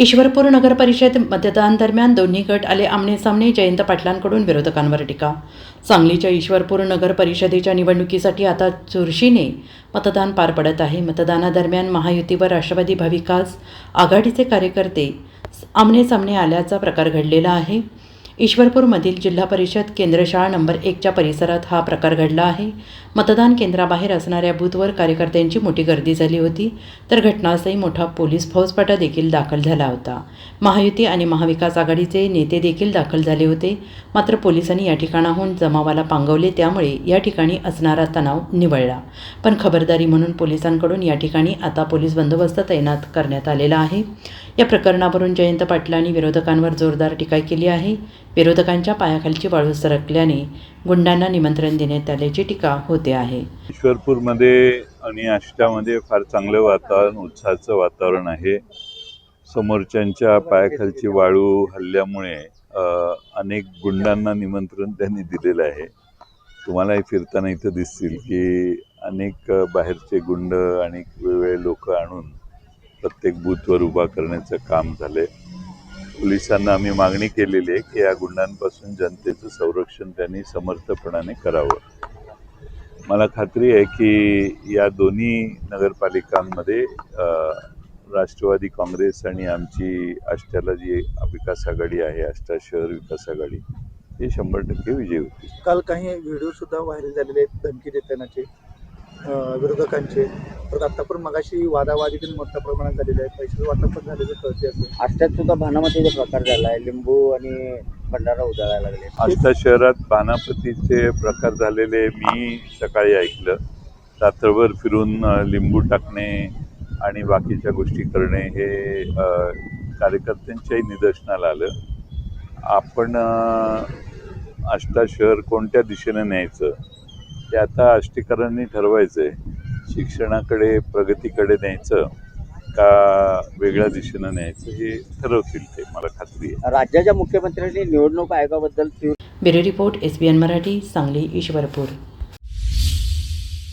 ईश्वरपूर नगरपरिषद मतदानादरम्यान दोन्ही गट आले आमने सामने जयंत पाटलांकडून विरोधकांवर टीका. सांगलीच्या ईश्वरपूर नगर परिषदेच्या निवडणुकीसाठी आता चुरशीने मतदान पार पडत आहे. मतदानादरम्यान महायुतीवर राष्ट्रवादी भाविकास आघाडीचे कार्यकर्ते आमने सामने आल्याचा प्रकार घडलेला आहे. ईश्वरपूरमधील जिल्हा परिषद केंद्रशाळा नंबर एकच्या परिसरात हा प्रकार घडला आहे. मतदान केंद्राबाहेर असणाऱ्या बूथवर कार्यकर्त्यांची मोठी गर्दी झाली होती. तर घटनास्थळी मोठा पोलीस फौजफाटा देखील दाखल झाला होता. महायुती आणि महाविकास आघाडीचे नेते देखील दाखल झाले होते. मात्र पोलिसांनी या ठिकाणाहून जमावाला पांगवले. त्यामुळे या ठिकाणी असणारा तणाव निवळला. पण खबरदारी म्हणून पोलिसांकडून या ठिकाणी आता पोलीस बंदोबस्त तैनात करण्यात आलेला आहे. या प्रकरणावरून जयंत पाटलांनी विरोधकांवर जोरदार टीका केली आहे. विरोधकांच्या पायाखालची वाळू सरकल्याने गुंडांना निमंत्रण देण्यात आल्याची टीका होते आहे. ईश्वरपूरमध्ये आणि आष्ट्यामध्ये फार चांगलं वातावरण उत्साहाचं वातावरण आहे. समोरच्यांच्या पायाखालची वाळू हल्ल्यामुळे अनेक गुंडांना निमंत्रण त्यांनी दिलेलं आहे. तुम्हालाही फिरताना इथं दिसतील की अनेक बाहेरचे गुंड आणि वेगवेगळे लोक आणून प्रत्येक बूथवर उभा करण्याचं काम झालंय. पोलिसांना आम्ही मागणी केलेली आहे की या गुंडांपासून जनतेचं संरक्षण त्यांनी समर्थपणाने करावं. मला खात्री आहे की या दोन्ही नगरपालिकांमध्ये राष्ट्रवादी काँग्रेस आणि आमची आष्ट्याला जी विकास आघाडी आहे आष्टा शहर विकास आघाडी हे शंभर टक्के विजय होती. काल काही व्हिडिओ सुद्धा व्हायरल झालेले आहेत धमकी देतानाचे. विरोधकांचे. तर आता पण मगाशी वादावादी पण मोठ्या प्रमाणात झालेले आहे पैसे वाटप पण झालेले कळते असं. आष्ट्यात सुद्धा भानामतीचा प्रकार झाला आहे लिंबू आणि भंडारा उधळायला लागले. आष्टा शहरात बाणापतीचे प्रकार झालेले मी सकाळी ऐकलं. रात्रभर फिरून अ, लिंबू टाकणे आणि बाकीच्या गोष्टी करणे हे अ, कार्यकर्त्यांच्याही निदर्शनाला आलं. आपण अ, आष्टा शहर कोणत्या दिशेने न्यायचं? ते आता आष्टीकरांनी ठरवायचं आहे शिक्षणाकडे प्रगतीकडे न्यायचं का वेगळ्या दिशेनं न्यायचं हे ठरवतील ते मला खात्री आहे. राज्याच्या मुख्यमंत्र्यांनी निवडणूक आयोगाबद्दल bureau report S B N Marathi Sangli Ishwarpur.